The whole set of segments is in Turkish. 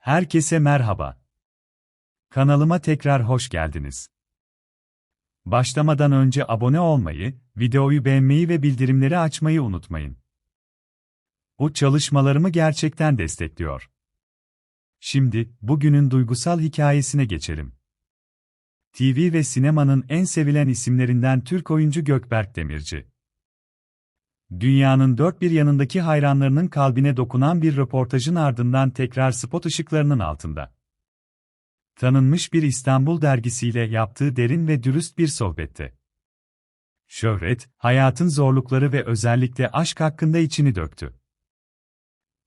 Herkese merhaba. Kanalıma tekrar hoş geldiniz. Başlamadan önce abone olmayı, videoyu beğenmeyi ve bildirimleri açmayı unutmayın. Bu çalışmalarımı gerçekten destekliyor. Şimdi, bugünün duygusal hikayesine geçelim. TV ve sinemanın en sevilen isimlerinden Türk oyuncu Gökberk Demirci. Dünyanın dört bir yanındaki hayranlarının kalbine dokunan bir röportajın ardından tekrar spot ışıklarının altında. Tanınmış bir İstanbul dergisiyle yaptığı derin ve dürüst bir sohbette. Şöhret, hayatın zorlukları ve özellikle aşk hakkında içini döktü.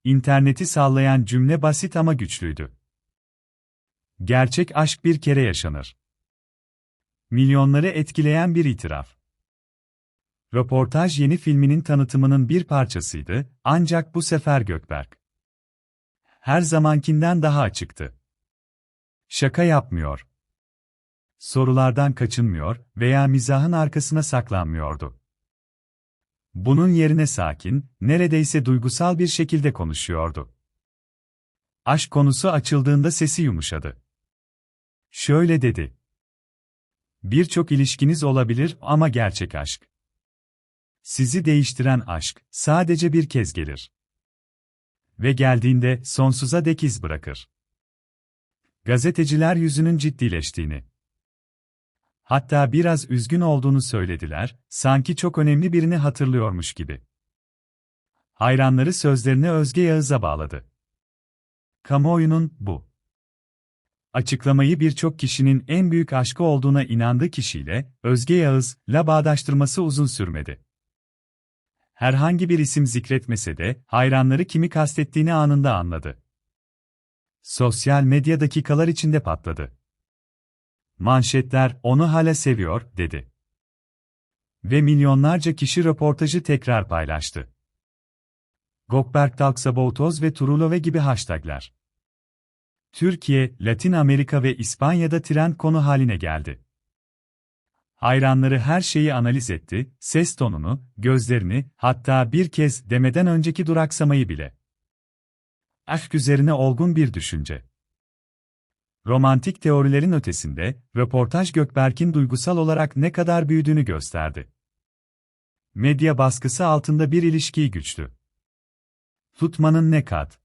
İnterneti sallayan cümle basit ama güçlüydü. Gerçek aşk bir kere yaşanır. Milyonları etkileyen bir itiraf. Röportaj yeni filminin tanıtımının bir parçasıydı, ancak bu sefer Gökberk. Her zamankinden daha açıktı. Şaka yapmıyor. Sorulardan kaçınmıyor veya mizahın arkasına saklanmıyordu. Bunun yerine sakin, neredeyse duygusal bir şekilde konuşuyordu. Aşk konusu açıldığında sesi yumuşadı. Şöyle dedi. Birçok ilişkiniz olabilir ama gerçek aşk. Sizi değiştiren aşk sadece bir kez gelir. Ve geldiğinde sonsuza dek iz bırakır. Gazeteciler yüzünün ciddileştiğini, hatta biraz üzgün olduğunu söylediler, sanki çok önemli birini hatırlıyormuş gibi. Hayranları sözlerini Özge Yağız'a bağladı. Kamuoyunun bu açıklamayı birçok kişinin en büyük aşkı olduğuna inandığı kişiyle Özge Yağız'la bağdaştırması uzun sürmedi herhangi bir isim zikretmese de, hayranları kimi kastettiğini anında anladı. Sosyal medya dakikalar içinde patladı. Manşetler, onu hala seviyor, dedi. Ve milyonlarca kişi röportajı tekrar paylaştı. Gokberk Talksabotoz ve Turulove gibi hashtagler. Türkiye, Latin Amerika ve İspanya'da trend konu haline geldi. Hayranları her şeyi analiz etti, ses tonunu, gözlerini, hatta bir kez demeden önceki duraksamayı bile. Aşk üzerine olgun bir düşünce. Romantik teorilerin ötesinde, röportaj Gökberk'in duygusal olarak ne kadar büyüdüğünü gösterdi. Medya baskısı altında bir ilişkiyi güçlü. Tutmanın ne kat?